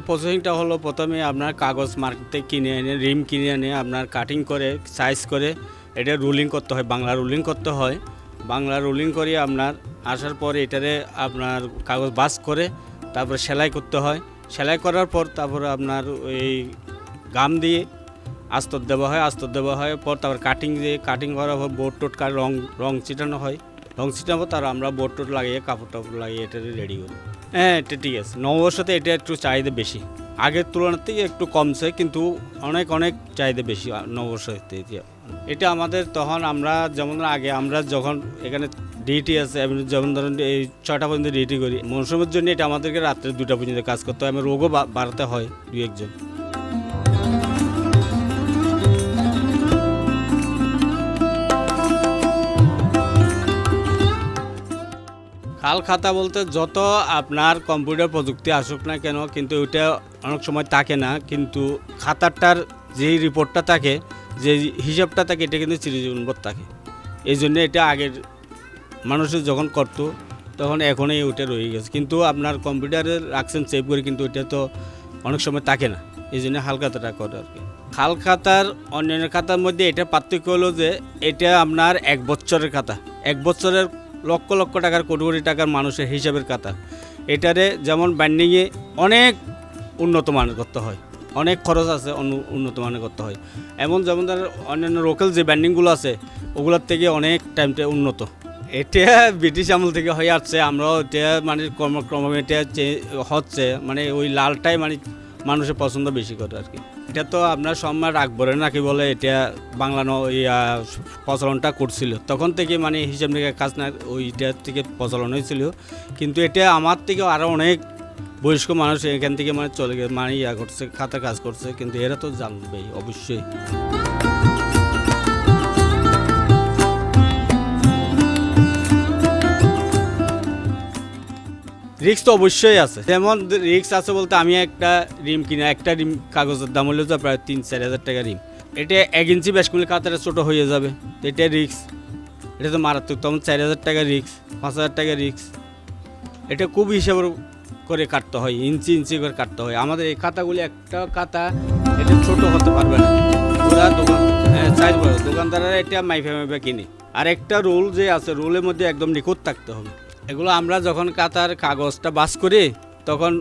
এটা প্রসেসিংটা হলো প্রথমে আপনার কাগজ মার্কেট কিনে এনে, রিম কিনে এনে আপনার কাটিং করে সাইজ করে এটা রুলিং করতে হয়, বাংলা রুলিং করতে হয়। বাংলা রুলিং করে আপনার আসার পরে এটারে আপনার কাগজ বাস করে তারপরে সেলাই করতে হয়। সেলাই করার পর তারপরে আপনার এই গাম দিয়ে আস্তর দেওয়া হয়, আস্তর দেওয়া হয় পর তারপর কাটিং দিয়ে কাটিং করার পর বোর্ড টোট রং রং ছিটানো হয়। ছিটানো তার আমরা বোর্ড টোট লাগিয়ে, কাপড় টাপড় লাগিয়ে এটা রেডি করি হ্যাঁ এটা ঠিক আছে। নববর্ষতে এটা একটু চাহিদা বেশি। আগের তুলনার থেকে একটু কমছে, কিন্তু অনেক অনেক চাহিদা বেশি নববর্ষতে এটা আমাদের তখন আমরা যেমন আগে, আমরা যখন এখানে ডিউটি আছে যেমন ধরেন এই ছটা পর্যন্ত ডিউটি করি, মৌসুমের জন্য এটা আমাদেরকে রাত্রে দুটা পর্যন্ত কাজ করতে হয়। আমার রোগও বাড়াতে হয় দু একজন খাল খাতা বলতে যত আপনার কম্পিউটার প্রযুক্তি আসুক না কেন, কিন্তু ওইটা অনেক সময় থাকে না, কিন্তু খাতারটার যেই রিপোর্টটা থাকে যে হিসাবটা থাকে, এটা কিন্তু চিরজীবনভর থাকে। এই জন্য এটা আগের মানুষের যখন করতো, তখন এখনই ওইটা রয়ে গেছে। কিন্তু আপনার কম্পিউটারে রাখছেন সেভ করে কিন্তু ওইটা তো অনেক সময় থাকে না। এই জন্য হাল খাতাটা করে আর কি। খাল খাতার, অন্যান্য খাতার মধ্যে এটা পার্থক্য হলো যে, এটা আপনার এক বছরের খাতা। এক বছরের লক্ষ লক্ষ টাকার কোটি কোটি টাকার মানুষের হিসাবের খাতা এটারে যেমন ব্যান্ডিংয়ে অনেক উন্নত মানের করতে হয়। অনেক খরচ আছে উন্নত মানের করতে হয়। এমন যেমন তার অন্যান্য লোকাল যে ব্যান্ডিংগুলো আছে, ওগুলোর থেকে অনেক টাইমটা উন্নত। এটা ব্রিটিশ আমল থেকে হয়ে আসছে, আমরাও এটা মানে ক্রম ক্রমে এটা হচ্ছে মানে ওই লালটাই মানে মানুষের পছন্দ বেশি করে আর কি। এটা তো আপনার সম্মান আকবরের নাকি বলে, এটা বাংলা ইয়া প্রচলনটা করছিল। তখন থেকে মানে হিসেব নিকাশ কাজ না ওইটার থেকে প্রচলন হয়েছিল। কিন্তু এটা আমার থেকে আরও অনেক বয়স্ক মানুষ এখান থেকে মানে চলে গেছে মানে ইয়া করছে খাতা কাজ করছে, কিন্তু এরা তো জানবেই, অবশ্যই। রিক্স তো অবশ্যই আছে। যেমন রিক্স আছে বলতে আমি একটা রিম কিনা, একটা রিম কাগজের দাম হলো প্রায় তিন, চার হাজার টাকা রিম। এটা এক ইঞ্চি বেশ করলে কাতারে ছোটো হয়ে যাবে। তো এটা রিক্স এটা তো মারাত্মক, তখন চার হাজার টাকা রিক্স পাঁচ হাজার টাকা রিক্স এটা খুব হিসাব করে কাটতে হয়, ইঞ্চি ইঞ্চি করে কাটতে হয়। আমাদের এই খাতাগুলি একটা খাতা, এটা ছোট হতে পারবে না। ওরা দোকান সাইজ বড়। দোকানদাররা এটা মাইফে মাইফে কিনে। আর একটা রোল যে আছে রোলের মধ্যে একদম নিখুঁত থাকতে হবে। এগুলো আমরা যখন কাতার কাগজটা বাস করি, তখন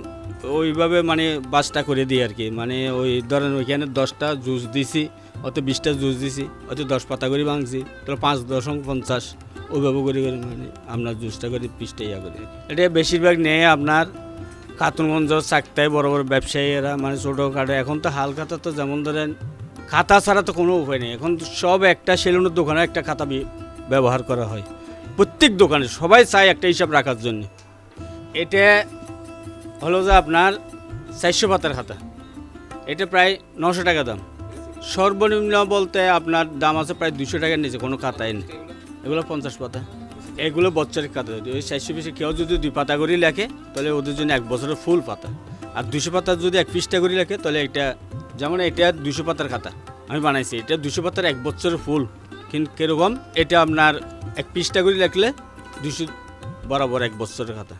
ওইভাবে মানে বাসটা করে দিই আর কি। মানে ওই ধরেন ওইখানে দশটা জুস দিছি অত বিশটা জুস দিছি অত দশ পাতা করে ভাঙছি, তাহলে পাঁচ দশম পঞ্চাশ, ওইভাবে করে করে মানে আপনার জুসটা করে পিসটা ইয়া করি। এটা বেশিরভাগ নেয় আপনার খাতুনগঞ্জ চাকতায় বড় বড় ব্যবসায়ীরা মানে ছোটোখাটো। এখন তো হাল খাতা তো যেমন ধরেন, খাতা ছাড়া তো কোনো উপায় নেই। এখন সব একটা সেলুনের দোকানে একটা খাতা ব্যবহার করা হয়। প্রত্যেক দোকানে সবাই চায় একটা হিসাব রাখার জন্য। এটা হলো যে আপনার চারশো পাতার খাতা। এটা প্রায় নশো টাকা দাম। সর্বনিম্ন বলতে আপনার দাম আছে প্রায় দুশো টাকার নিচে, কোনো খাতায় নেই। এগুলো পঞ্চাশ পাতা। এগুলো বছরের খাতা। যদি ওই চারশো পিসে কেউ যদি দুই পাতা করে লেখে, তাহলে ওদের জন্য এক বছরের ফুল পাতা। আর দুশো পাতা যদি এক পিসটা করে লেখে, তাহলে এটা যেমন এটা দুশো পাতার খাতা। আমি বানাইছি, এটা দুশো পাতার এক বছরের ফুল। কিন্তু কীরকম? এটা আপনার এক পিসটা করে রাখলে দুশো বরাবর এক বছরের খাতা